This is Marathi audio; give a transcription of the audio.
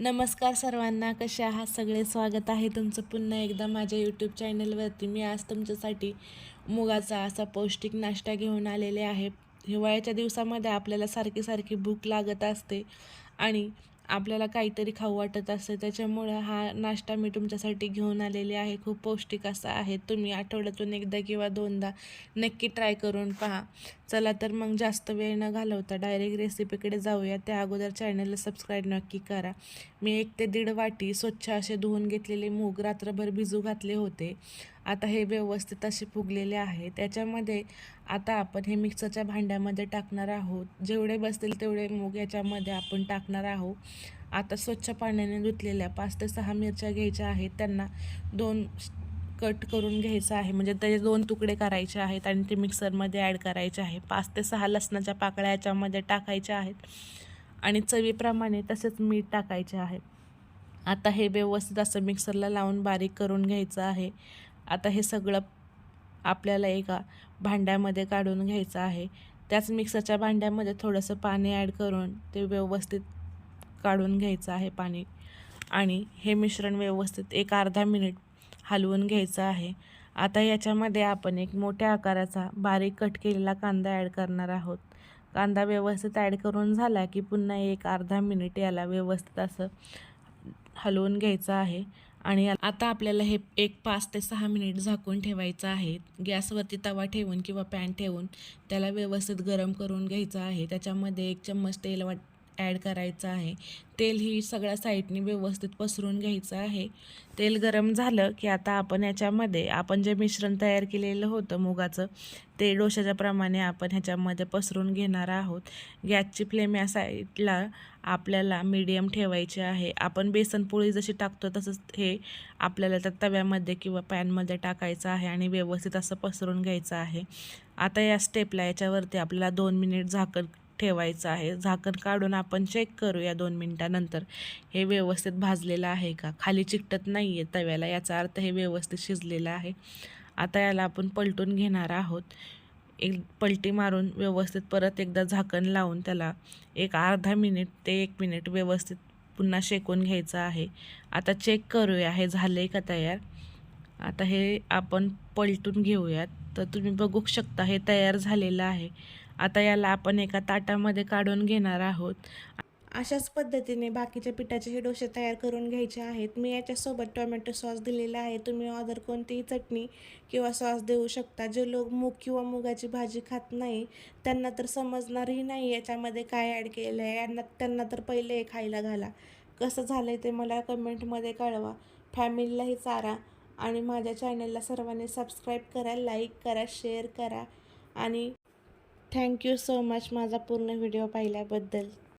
नमस्कार सर्वांना कसे आहात? सगळे स्वागत आहे तुमचं पुन्हा एकदा माझ्या यूट्यूब चॅनलवरती मी आज तुमच्यासाठी मुगाचा असा पौष्टिक नाश्ता घेऊन आलेले आहे. हिवाळ्याच्या दिवसामध्ये आपल्याला सारखी सारखी भूक लागत असते आणि आपल्याला काहीतरी खाऊ वाटत असते. त्याच्यामुळं हा नाश्ता मी तुमच्यासाठी घेऊन आलेले आहे. खूप पौष्टिक असा आहे. तुम्ही आठवड्यातून एकदा किंवा दोनदा नक्की ट्राय करून पहा. चला तर मग जास्त वेळ न घालवता डायरेक्ट रेसिपीकडे जाऊया. त्या अगोदर चॅनलला सबस्क्राईब नक्की करा. मी एक ते दीड वाटी स्वच्छ असे धुवून घेतलेले मूग रात्रभर भिजू घातले होते. आता हे व्यवस्थित असे फुगलेले आहे. त्याच्यामध्ये आता आपण हे मिक्सरच्या भांड्यामध्ये टाकणार आहोत. जेवढे बसतील तेवढे मूग याच्यामध्ये आपण टाकणार आहोत. आता स्वच्छ पाण्याने धुतलेल्या पाच ते सहा मिरच्या घ्यायच्या आहेत. त्यांना दोन कट करून घ्यायचं आहे. म्हणजे त्याचे दोन तुकडे करायचे आहेत आणि ते मिक्सरमध्ये ॲड करायचे आहे. पाच ते सहा लसणाच्या पाकळ्या याच्यामध्ये टाकायच्या आहेत. आणि चवीप्रमाणे तसेच मीठ टाकायचे आहे. आता हे व्यवस्थित असं मिक्सरला लावून बारीक करून घ्यायचं आहे. आता हे सगळं आपल्याला एका भांड्यामध्ये काढून घ्यायचं आहे. त्याच मिक्सरच्या भांड्यामध्ये थोडंसं पाणी ॲड करून ते व्यवस्थित काढून घ्यायचं आहे पाणी. आणि हे मिश्रण व्यवस्थित एक अर्धा मिनिट हलवून घ्यायचं आहे. आता याच्यामध्ये आपण एक मोठ्या आकाराचा बारीक कट केलेला कांदा ॲड करणार आहोत. कांदा व्यवस्थित ॲड करून झाला की पुन्हा एक अर्धा मिनिट याला व्यवस्थित असं हलवून घ्यायचं आहे. आणि आता आपल्याला हे एक पाच ते सहा मिनिट झाकून ठेवायचं आहे. गॅसवरती तवा ठेवून किंवा पॅन ठेवून त्याला व्यवस्थित गरम करून घ्यायचं आहे. त्याच्यामध्ये एक चम्मच तेल वाट ॲड करायचं आहे. तेल ही सगळ्या साईडनी व्यवस्थित पसरून घ्यायचं आहे. तेल गरम झालं की आता आपण याच्यामध्ये आपण जे मिश्रण तयार केलेलं होतं मुगाचं ते डोशाच्या प्रमाणे आपण ह्याच्यामध्ये पसरून घेणार आहोत. गॅसची फ्लेम या साईडला आपल्याला मीडियम ठेवायची आहे. आपण बेसनपोळी जशी टाकतो तसंच हे आपल्याला त्या तव्यामध्ये किंवा पॅनमध्ये टाकायचं आहे आणि व्यवस्थित असं पसरून घ्यायचं आहे. आता या स्टेपला याच्यावरती आपल्याला दोन मिनिट झाकण ठेवायचं आहे. झाकण काढून आपण चेक करूया दोन मिनटानंतर. हे व्यवस्थित भाजलेलं आहे का? खाली चिकटत नाही आहे तव्याला याचा अर्थ हे व्यवस्थित शिजलेलं आहे. आता याला आपण पलटून घेणार आहोत. एक पलटी मारून व्यवस्थित परत एकदा झाकण लावून त्याला एक अर्धा मिनिट ते एक मिनिट व्यवस्थित पुन्हा शेकून घ्यायचं आहे. आता चेक करूया हे झालं आहे का तयार? आता हे आपण पलटून घेऊयात. तर तुम्ही बघू शकता हे तयार झालेलं आहे. आता याला आपण एका ताटामध्ये काढून घेणार आहोत. अशाच पद्धतीने बाकीच्या पिठाचे हे डोसे तयार करून घ्यायचे आहेत. मी याच्यासोबत टोमॅटो सॉस दिलेला आहे. तुम्ही ऑदर कोणतीही चटणी किंवा सॉस देऊ शकता. जे लोक मूग किंवा मुगाची भाजी खात नाही त्यांना तर समजणारही नाही याच्यामध्ये काय ॲड केलं आहे यांना त्यांना तर पहिले हे खायला घाला. कसं झालं आहे ते मला कमेंटमध्ये कळवा. फॅमिलीलाही चारा आणि माझ्या चॅनलला सर्वांनी सबस्क्राईब करा लाईक करा शेअर करा आणि थँक्यू सो मच माझा पूर्ण व्हिडिओ पाहिल्याबद्दल.